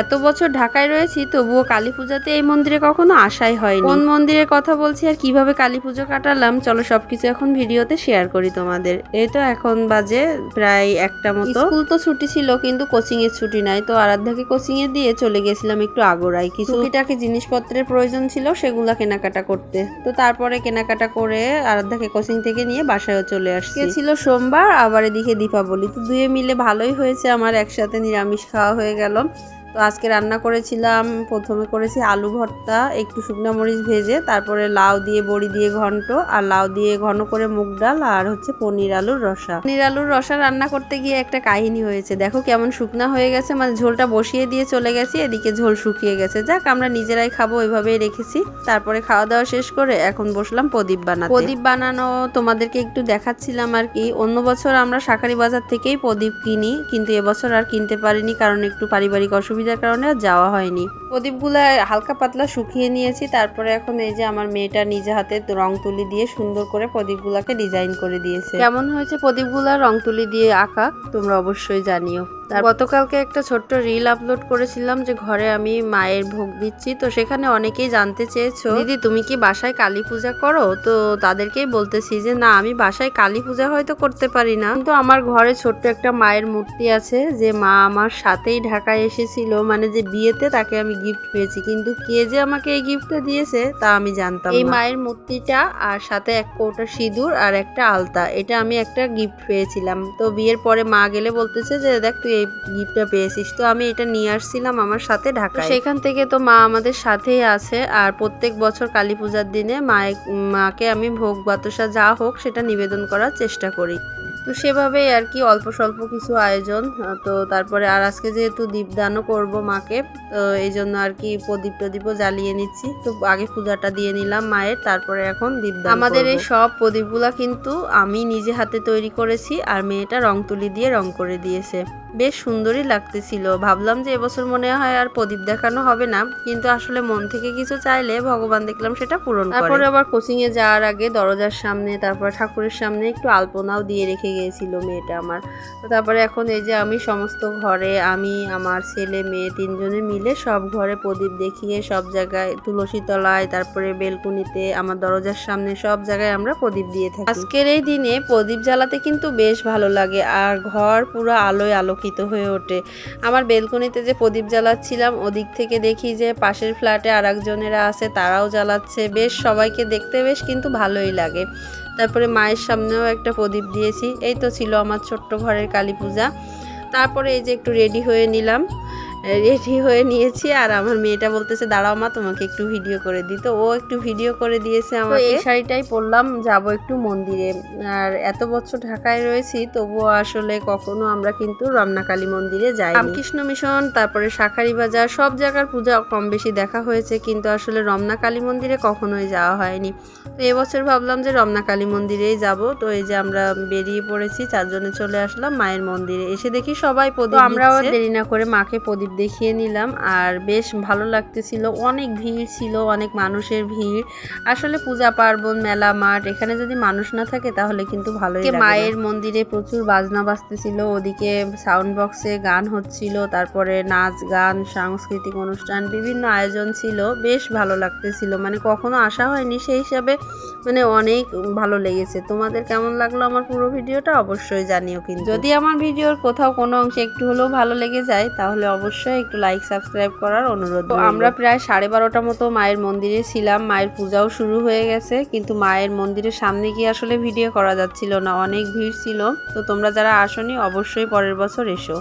এত বছর ঢাকায় রয়েছি তবুও কালী পূজাতে এই মন্দিরে কখনো আসাই হয়নি। কোন মন্দিরের কথা বলছি আর কীভাবে কালী পুজো কাটালাম চলো সবকিছু এখন ভিডিওতে শেয়ার করি তোমাদের। এই তো এখন বাজে প্রায় একটা মতো। স্কুল তো ছুটি ছিল কিন্তু কোচিং এর ছুটি নাই তো আরাধ্যাকে কোচিং এ দিয়ে চলে গেছিলাম একটু আগোড়ায়। কিছু টুকিটাকি জিনিসপত্রের প্রয়োজন ছিল সেগুলা কেনাকাটা করতে। তো তারপরে কেনাকাটা করে আরাধ্যাকে কোচিং থেকে নিয়ে বাসায়ও চলে আসছি। ছিল সোমবার আবার এদিকে দীপাবলি। তো দুয়ে মিলে ভালোই হয়েছে আমার একসাথে নিরামিষ খাওয়া হয়ে গেল। তো আজকে রান্না করেছিলাম, প্রথমে করেছি আলু ভর্তা, একটু শুকনো মরিচ ভেজে, তারপরে লাউ দিয়ে বড়ি দিয়ে ঘন্ট, আর লাউ দিয়ে ঘন করে মুগ ডাল আর হচ্ছে পনির আলুর রসা। পনির আলুর রসা রান্না করতে গিয়ে একটা কাহিনী হয়েছে। দেখো কেমন শুকনা হয়ে গেছে মানে ঝোলটা বসিয়ে দিয়ে চলে গেছি, এদিকে ঝোল শুকিয়ে গেছে। যাক, আমরা নিজেরাই খাব ওইভাবেই রেখেছি। তারপরে খাওয়া দাওয়া শেষ করে এখন বসলাম প্রদীপ বানাতে। প্রদীপ বানানো তোমাদেরকে একটু দেখাচ্ছিলাম আর কি। অন্য বছর আমরা শাকারি বাজার থেকেই প্রদীপ কিনি, কিন্তু এবছর আর কিনতে পারিনি, কারণ একটু পারিবারিক অসুবিধার কারণে যাওয়া হয়নি। প্রদীপগুলো হালকা পাতলা শুকিয়ে নিয়েছি, তারপরে এখন এই যে আমার মেয়েটা নিজে হাতে রং তুলি দিয়ে সুন্দর করে প্রদীপগুলোকে ডিজাইন করে দিয়েছে। কেমন হয়েছে প্রদীপগুলা রং তুলি দিয়ে আঁকা? তোমরা অবশ্যই জানিও। তার গতকালকে একটা ছোট্ট রিল আপলোড করেছিলাম যে ঘরে আমি মায়ের ভোগ দিচ্ছি। তো সেখানে অনেকেই জানতে চেয়েছো দিদি তুমি কি বাসায় কালী পূজা করো? তো তাদেরকেই বলতেছি যে না আমি বাসায় কালী পূজা হয়তো করতে পারি না। কিন্তু আমার ঘরে ছোট্ট একটা মায়ের মূর্তি আছে যে মা আমার সাথেই ঢাকায় এসেছিল। মানে যে বিয়েতে তাকে আমি গিফট পেয়েছি। কিন্তু কে যে আমাকে এই গিফটটা দিয়েছে তা আমি জানতাম এই মায়ের মূর্তিটা আর সাথে এক কৌটা সিঁদুর আর একটা আলতা এটা আমি একটা গিফট পেয়েছিলাম। তো বিয়ের পরে মা গেলে বলতেছে যে দেখ তুই এই গিফটটা পেয়েছিস। তো আমি এটা নিয়ে আসছিলাম আমার সাথে ঢাকা সেখান থেকে তো মা আমাদের সাথেই আছে আর প্রত্যেক বছর কালী পূজার দিনে মায়ের মাকে আমি ভোগ বাতসা যা হোক সেটা নিবেদন করার চেষ্টা করি। তো সেভাবেই আর কি অল্প স্বল্প কিছু আয়োজন তো তারপরে আর আজকে যেহেতু দীপদানও করব মাকে তো এই জন্য আর কি প্রদীপ প্রদীপও জ্বালিয়ে নিচ্ছি। তো আগে পূজাটা দিয়ে নিলাম মায়ের তারপরে এখন দীপদান আমাদের এই সব প্রদীপগুলা কিন্তু আমি নিজে হাতে তৈরি করেছি আর মেয়েটা রং তুলি দিয়ে রং করে দিয়েছে। বেশ সুন্দরই লাগতেছিল। ভাবলাম যে এবছর মনে হয় আর প্রদীপ দেখানো হবে না, কিন্তু আসলে মন থেকে কিছু চাইলে ভগবান দেখলাম সেটা পূরণ তারপরে আবার কোচিং এ যাওয়ার আগে দরজার সামনে, তারপর ঠাকুরের সামনে একটু আলপনাও দিয়ে রেখে গিয়েছিল মেয়েটা আমার। তারপরে এখন এই যে আমি সমস্ত ঘরে, আমি, আমার ছেলে, মেয়ে তিনজনে মিলে সব ঘরে প্রদীপ দেখিয়ে সব জায়গায় তুলসী তলায়, তারপরে বেলকুনিতে, আমার দরজার সামনে সব জায়গায় আমরা প্রদীপ দিয়ে থাকি। আজকের এই দিনে প্রদীপ জ্বালাতে কিন্তু বেশ ভালো লাগে, আর ঘর পুরো আলোয় আলোকিত। হয়ে ওঠে। আমার বেলকনিতে যে প্রদীপ জ্বালাচ্ছিলাম, ওদিক থেকে দেখি যে পাশের ফ্ল্যাটে আর একজনেরা আছে, তারাও জ্বালাচ্ছে। বেশ, সবাইকে দেখতে বেশ কিন্তু ভালোই লাগে। তারপরে মায়ের সামনেও একটা প্রদীপ দিয়েছি। এই তো ছিল আমার ছোট্ট ঘরের কালী পূজা। তারপরে এই যে একটু রেডি হয়ে নিলাম। রেডি হয়ে নিয়েছি। আর আমার মেয়েটা বলতেছে দাঁড়াও মা তোমাকে একটু ভিডিও করে দিই। তো ও একটু ভিডিও করে দিয়েছে আমাকে। এই শাড়িটাই পরলাম যাব একটু মন্দিরে। আর এত বছর ঢাকায় রয়েছি তবুও আসলে কখনো আমরা কিন্তু রমনাকালী মন্দিরে যাই রামকৃষ্ণ মিশন তারপরে শাখারি বাজার সব জায়গার পূজা কম বেশি দেখা হয়েছে কিন্তু আসলে রমনা কালী মন্দিরে কখনোই যাওয়া হয়নি। তো এবছর ভাবলাম যে রমনা কালী মন্দিরেই যাব। তো এই যে আমরা বেরিয়ে পড়েছি চারজনে চলে আসলাম মায়ের মন্দিরে। এসে দেখি সবাই প্রদীপ আমরাও দেরি না করে মাকে প্রদীপ দেখিয়ে নিলাম। আর বেশ ভালো লাগতেছিল। অনেক ভিড় ছিল অনেক মানুষের ভিড়। আসলে পূজা পার্বণ মেলা মাঠ এখানে যদি মানুষ না থাকে তাহলে কিন্তু ভালোই লাগে মায়ের মন্দিরে প্রচুর বাজনা বাজতেছিল। ওদিকে সাউন্ড বক্সে গান হচ্ছিল তারপরে নাচ গান সাংস্কৃতিক অনুষ্ঠান বিভিন্ন আয়োজন ছিল। বেশ ভালো লাগতেছিল। মানে কখনো আসা হয়নি সেই হিসাবে মানে অনেক ভালো লেগেছে। তোমাদের কেমন লাগল আমার পুরো ভিডিওটা? অবশ্যই জানিও কিন্তু। যদি আমার ভিডিওর কোথাও কোনো অংশে একটু হলেও ভালো লেগে যায় তাহলে অবশ্যই একটু লাইক সাবস্ক্রাইব করার অনুরোধ তো আমরা প্রায় সাড়ে বারোটা মতো মায়ের মন্দিরে ছিলাম। মায়ের পূজাও শুরু হয়ে গেছে কিন্তু মায়ের মন্দিরের সামনে গিয়ে আসলে ভিডিও করা যাচ্ছিল না। অনেক ভিড় ছিল। তো তোমরা যারা আসনি অবশ্যই পরের বছর এসো।